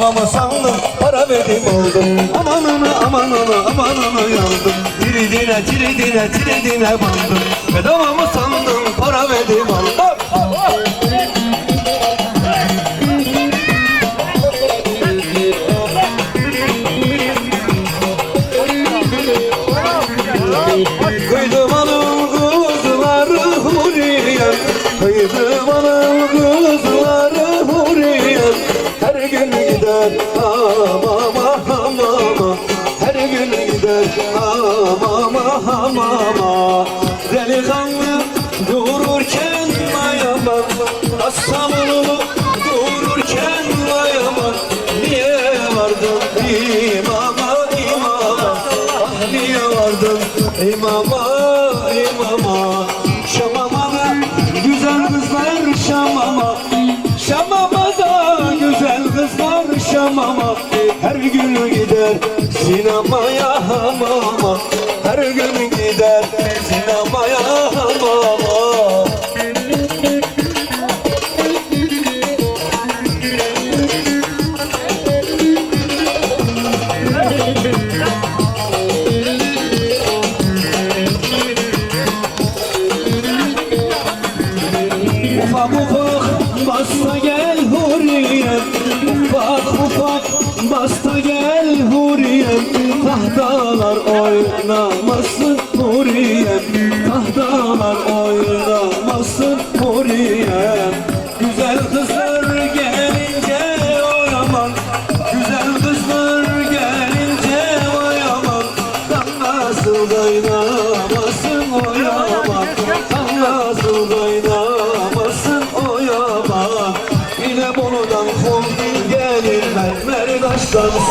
bandım Bedava mı sandın para verdim oldum. Amanın amanın amanın yandım. Tiridine tiridine tiridine bandım. Bedava mı sandın para verdim oldum. Kıydım hanım kızları huriyem Kıydım hanım gün gider sinemaya hamama Her gün gider. sinemaya gel huriyem Tahtalar oynamasın huriyem Tahtalar oynamasın huriyem Güzel kızlar gelince oyaman Güzel kızlar gelince oyaman. Kan nasıl oynamasın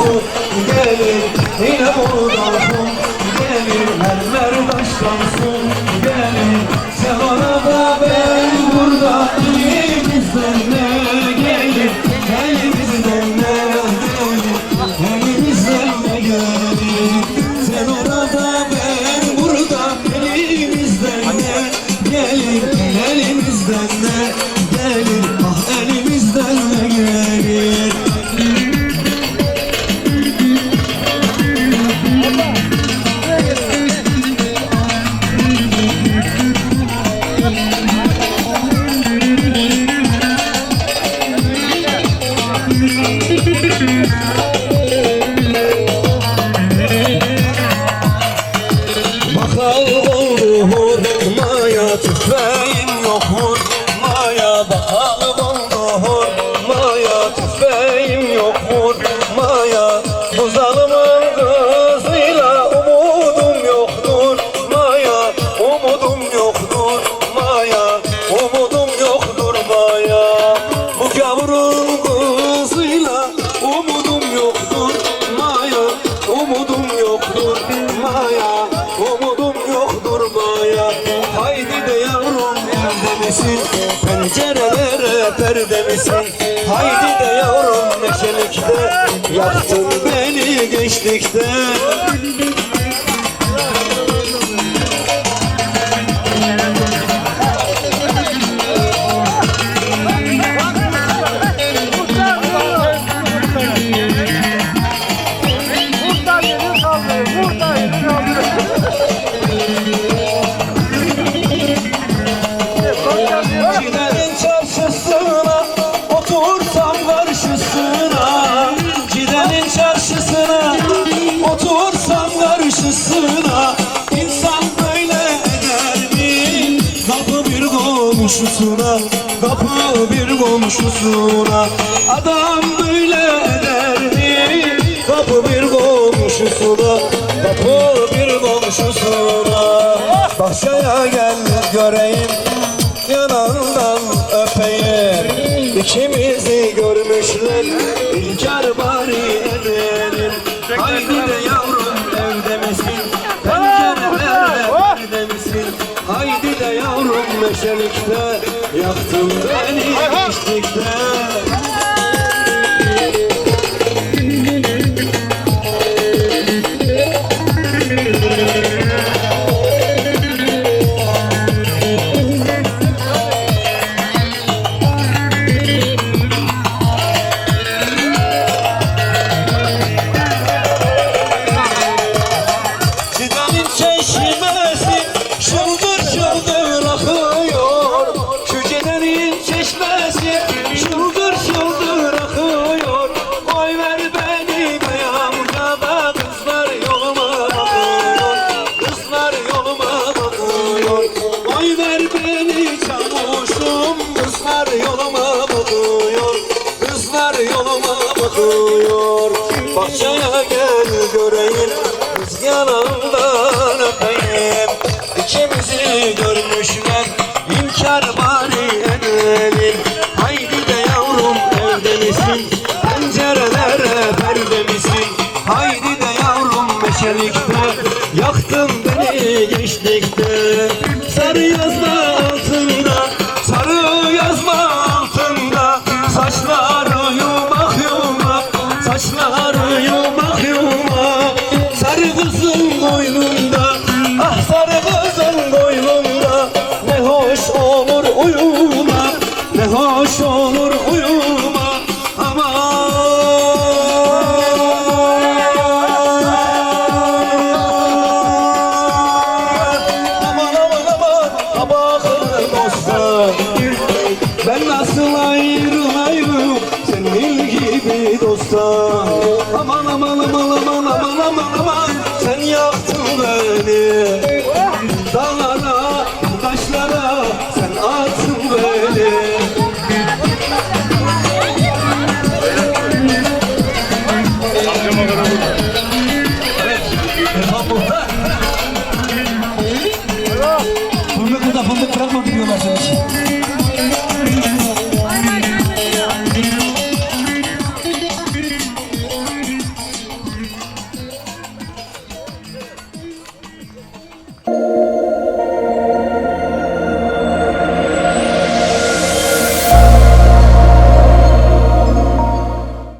su gelir Yine Bolu'dan kum gelir mermer gelir Sen orada ben burada elimizden gelir Elimizden gelir Elimizden gelir Sen orada ben burada elimizden gelir Elimizden Pencerelere perde misin Haydi de yavrum neşelikte Yaktın beni gençlikte komşusuna Kapı bir komşusuna. Adam böyle eder mi? Kapı bir komşusuna Kapı bir komşusuna. Bahçeye gel göreyim yanağından öpeyim. İkimizi görmüşler Yaktın beni gençlikte gel göreyim. Kız yanından öpeyim. İkimizi görmüşler. İnkar bari edelim. Haydi de yavrum evde misin? Pencerelere perde misin? Haydi de yavrum meşelikte. Yaktın beni gençlikte Sarı yazlar alive.